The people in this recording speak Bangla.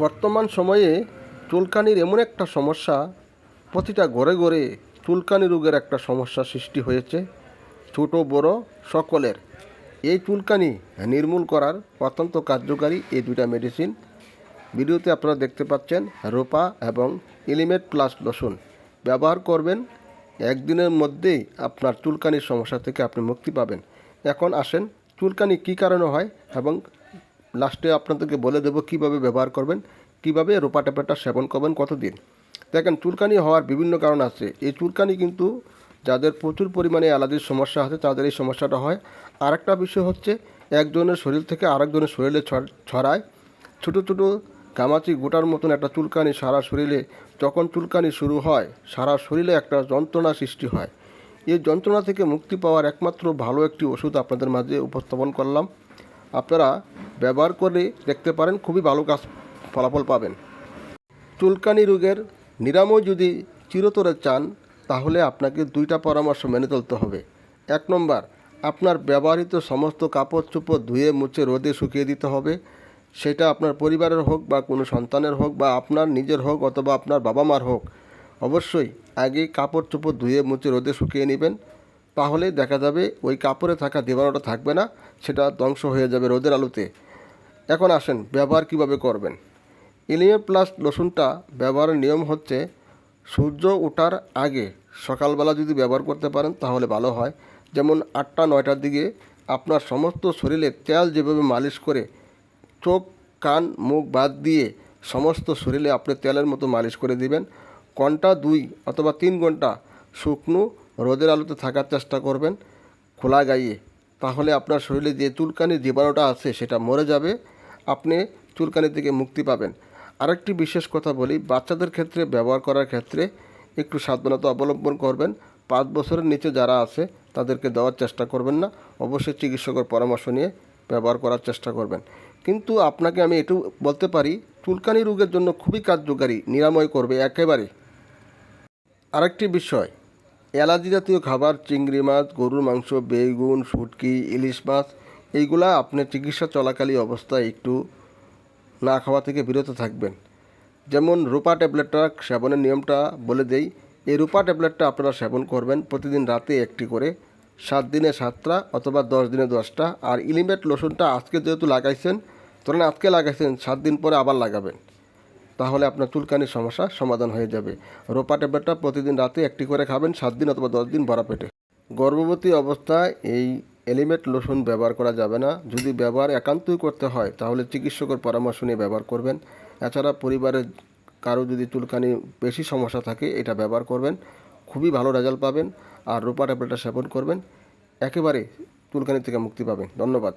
বর্তমান সময়ে চুলকানির এমন একটা সমস্যা, প্রতিটা ঘরে ঘরে চুলকানি রোগের একটা সমস্যা সৃষ্টি হয়েছে, ছোট, বড় সকলের। এই চুলকানি নির্মূল করার অত্যন্ত কার্যকারী এই দুইটা মেডিসিন ভিডিওতে আপনারা দেখতে পাচ্ছেন রোপা এবং এলিমেট প্লাস লোশন ব্যবহার করবেন, একদিনের মধ্যেই আপনার চুলকানির সমস্যা থেকে আপনি মুক্তি পাবেন। এখন আসেন, চুলকানি কী কারণে হয় এবং লাস্টে আপনাদেরকে বলে দেবো কীভাবে ব্যবহার করবেন, কীভাবে রোপা ট্যাবলেটটা সেবন করবেন, কতদিন। দেখেন, চুলকানি হওয়ার বিভিন্ন কারণ আছে। এই চুলকানি কিন্তু যাদের প্রচুর পরিমাণে অ্যালার্জির সমস্যা আছে, তাদের এই সমস্যাটা হয়। আরেকটা বিষয় হচ্ছে, একজনের শরীর থেকে আরেকজনের শরীরে ছড়- ছড়ায়। ছোটো ছোটো গামাচি গোটার মতন একটা চুলকানি সারা শরীরে, যখন চুলকানি শুরু হয়, সারা শরীরে একটা যন্ত্রণা সৃষ্টি হয়। এই যন্ত্রণা থেকে মুক্তি পাওয়ার একমাত্র ভালো একটি ওষুধ আপনাদের মাঝে উপস্থাপন করলাম। আপনারা ব্যবহার করে দেখতে পারেন, খুবই ভালো কাজ, ফলাফল পাবেন। চুলকানি রোগের নিরাময় যদি চিরতরে চান, তাহলে আপনাকে দুইটা পরামর্শ মেনে চলতে হবে। এক নম্বর, আপনার ব্যবহৃত সমস্ত কাপড় চোপড় ধুয়ে মুছে রোদে শুকিয়ে দিতে হবে। সেটা আপনার পরিবারের হোক বা কোনো সন্তানের হোক বা আপনার নিজের হোক অথবা আপনার বাবা মার হোক, অবশ্যই আগে কাপড় চোপড় ধুয়ে মুছে রোদে শুকিয়ে নেবেন। তাহলে দেখা যাবে ওই কাপড়ে থাকা জীবাণুটা থাকবে না, সেটা ধ্বংস হয়ে যাবে রোদের আলোতে। এখন আসেন ব্যবহার কীভাবে করবেন? ইলিয়ার প্লাস লোশনটা ব্যবহারের নিয়ম হচ্ছে সূর্য ওঠার আগে সকালবেলা যদি ব্যবহার করতে পারেন তাহলে ভালো হয়। যেমন আটটা, নয়টার দিকে আপনার সমস্ত শরীরে তেল যেভাবে মালিশ করে চোখ, কান, মুখ বাদ দিয়ে সমস্ত শরীরে আপনি তেলের মতো মালিশ করে দিবেন। ঘণ্টা দুই অথবা তিন ঘণ্টা শুকনো রোদের আলোতে থাকার চেষ্টা করবেন, খোলা গাইয়ে তাহলে আপনার শরীরে যে চুলকানির জীবাণুটা আছে সেটা মরে যাবে, আপনি চুলকানি থেকে মুক্তি পাবেন। আরেকটি বিশেষ কথা বলি, বাচ্চাদের ক্ষেত্রে, ব্যবহার করার ক্ষেত্রে একটু সাবধানতা অবলম্বন করবেন। পাঁচ বছরের নিচে যারা আছে, তাদেরকে দেওয়ার চেষ্টা করবেন না। অবশ্যই চিকিৎসকের পরামর্শ নিয়ে ব্যবহার করার চেষ্টা করবেন। কিন্তু আপনাকে আমি এটু বলতে পারি, চুলকানি রোগের জন্য খুবই কার্যকারী, নিরাময় করবে একেবারে। আরেকটি বিষয় অ্যালার্জি জাতীয় খাবার, চিংড়ি মাছ, গরুর মাংস, বেগুন, শুটকি, ইলিশ মাছ, এইগুলা আপনি চিকিৎসা চলাকালীন অবস্থায় একটু না খাওয়া থেকে বিরত থাকবেন। যেমন রূপা ট্যাবলেটটা, সেবনের নিয়মটা বলে দেই, এই রূপা ট্যাবলেটটা আপনারা সেবন করবেন প্রতিদিন রাতে একটি করে, সাত দিনে সাতটা অথবা দশ দিনে দশটা। আর ইলিমেট লোশনটা আজকে যেহেতু লাগাইছেন ধরেন আজকে লাগাইছেন, সাত দিন পরে আবার লাগাবেন। তাহলে আপনার চুলকানির সমস্যা সমাধান হয়ে যাবে। রোপা ট্যাবলেটটা প্রতিদিন রাতে একটি করে খাবেন, সাত দিন অথবা দশ দিন ভরা পেটে। গর্ভবতী অবস্থায় এই এলিমেট লোশন ব্যবহার করা যাবে না। যদি ব্যবহার একান্তই করতে হয়, তাহলে চিকিৎসকের পরামর্শ নিয়ে ব্যবহার করবেন। এছাড়া পরিবারের কারও যদি চুলকানি বেশি সমস্যা থাকে, এটা ব্যবহার করবেন। খুবই ভালো রেজাল্ট পাবেন। আর রোপা ট্যাবলেটটা সেবন করবেন। একেবারে চুলকানি থেকে মুক্তি পাবেন। ধন্যবাদ।